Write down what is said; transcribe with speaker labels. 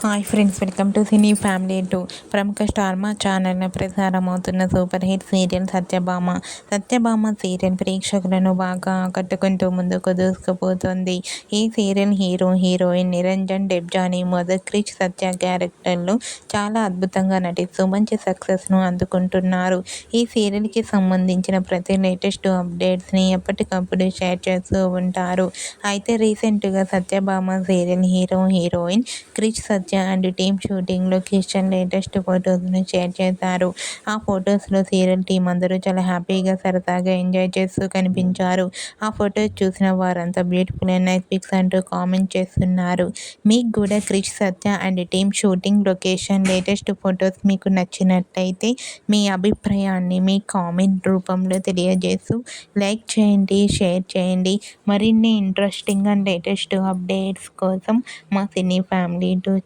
Speaker 1: Hi friends welcome to cine family two. ప్రముఖ star Maa ఛానల్ను ప్రసారం అవుతున్న super hit serial Satyabhama. Satyabhama serial ప్రేక్షకులను బాగా ఆకట్టుకుంటూ ముందుకు దూసుకుపోతుంది. ఈ serial hero heroine Niranjan Debjani మొదక్రిచ్ Satya క్యారెక్టర్లు చాలా అద్భుతంగా నటిస్తూ మంచి సక్సెస్ను అందుకుంటున్నారు. ఈ సీరియల్కి సంబంధించిన ప్రతి లేటెస్ట్ అప్డేట్స్ని ఎప్పటికప్పుడు షేర్ చేస్తూ ఉంటారు. అయితే రీసెంట్గా Satyabhama serial hero heroine Krish Satya and team shooting Kishan latest ఫొటోస్ను షేర్ చేశారు. ఆ ఫొటోస్లో సీరియల్ టీం అందరూ చాలా హ్యాపీగా సరదాగా ఎంజాయ్ చేస్తూ కనిపించారు. ఆ ఫొటోస్ చూసిన వారంతా బ్యూటిఫుల్ అండ్ నైస్ పిక్స్ అంటూ కామెంట్ చేస్తున్నారు. మీకు కూడా Krish Satya and team shooting location latest photos మీకు నచ్చినట్లయితే మీ అభిప్రాయాన్ని మీ కామెంట్ రూపంలో తెలియజేస్తూ లైక్ చేయండి షేర్ చేయండి. మరిన్ని ఇంట్రెస్టింగ్ అండ్ లేటెస్ట్ అప్డేట్స్ కోసం మా సినీ ఫ్యామిలీ టూ